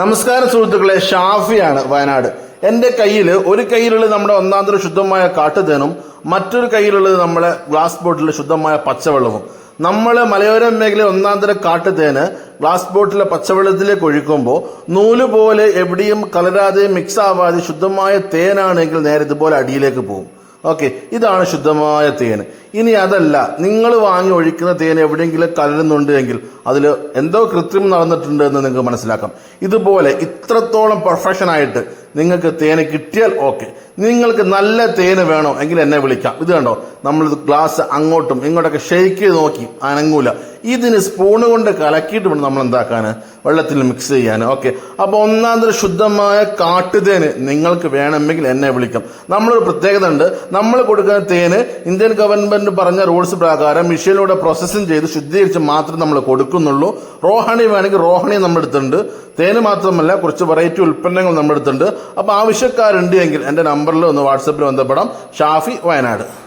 നമസ്കാരം സുഹൃത്തുക്കളെ ഷാഫിയാണ് വയനാട്. എന്റെ കയ്യിൽ ഒരു കയ്യിലുള്ളത് നമ്മുടെ ഒന്നാന്തര ശുദ്ധമായ കാട്ടുതേനും മറ്റൊരു കയ്യിലുള്ളത് നമ്മുടെ ഗ്ലാസ് ബോട്ടിലെ ശുദ്ധമായ പച്ചവെള്ളവും. നമ്മൾ മലയോര മേഖല ഒന്നാന്തര കാട്ടുതേന് ഗ്ലാസ് ബോട്ടിലെ പച്ചവെള്ളത്തിലേക്ക് ഒഴിക്കുമ്പോൾ നൂൽ പോലെ എവിടെയും കലരാതെ മിക്സ് ആവാതെ ശുദ്ധമായ തേനാണെങ്കിൽ നേരെ ഇതുപോലെ അടിയിലേക്ക് പോകും. ഓക്കെ ഇതാണ് ശുദ്ധമായ തേൻ ഇനി അതല്ല നിങ്ങൾ വാങ്ങി ഒഴിക്കുന്ന തേൻ എവിടെയെങ്കിലും കലരുന്നുണ്ട് എങ്കിൽ അതിൽ എന്തോ കൃത്രിമം നടന്നിട്ടുണ്ട് എന്ന് നിങ്ങൾക്ക് മനസ്സിലാക്കാം. ഇതുപോലെ ഇത്രത്തോളം പെർഫെക്ഷൻ ആയിട്ട് നിങ്ങൾക്ക് തേന് കിട്ടിയാൽ ഓക്കെ. നിങ്ങൾക്ക് നല്ല തേന് വേണോ എങ്കിൽ എന്നെ വിളിക്കാം. ഇത് കണ്ടോ നമ്മൾ ഗ്ലാസ് അങ്ങോട്ടും ഇങ്ങോട്ടൊക്കെ ഷെയ്ക്ക് ചെയ്ത് നോക്കി അനങ്ങൂല. ഇതിന് സ്പൂണ് കൊണ്ട് കലക്കിയിട്ട് വേണം നമ്മൾ എന്താക്കാൻ വെള്ളത്തിൽ മിക്സ് ചെയ്യാൻ ഓക്കെ അപ്പൊ ഒന്നാമത് ശുദ്ധമായ കാട്ടുതേന് നിങ്ങൾക്ക് വേണമെങ്കിൽ എന്നെ വിളിക്കാം. നമ്മളൊരു പ്രത്യേകത ഉണ്ട്. നമ്മൾ കൊടുക്കുന്ന തേന് ഇന്ത്യൻ ഗവൺമെന്റ് പറഞ്ഞ റൂൾസ് പ്രകാരം മിഷീനിലൂടെ പ്രോസസ്സിംഗ് ചെയ്ത് ശുദ്ധീകരിച്ച് മാത്രം നമ്മൾ കൊടുക്കുന്നുള്ളൂ. റോഹണി വേണമെങ്കിൽ റോഹണി നമ്മൾ അടുത്തുണ്ട്. തേന് മാത്രമല്ല കുറച്ച് വെറൈറ്റി ഉൽപ്പന്നങ്ങൾ നമ്മൾ അടുത്തുണ്ട്. അപ്പൊ ആവശ്യക്കാരുണ്ട് എങ്കിൽ എന്റെ നമ്പറിൽ ഒന്ന് വാട്സപ്പിൽ ബന്ധപ്പെടാം. ഷാഫി വയനാട്.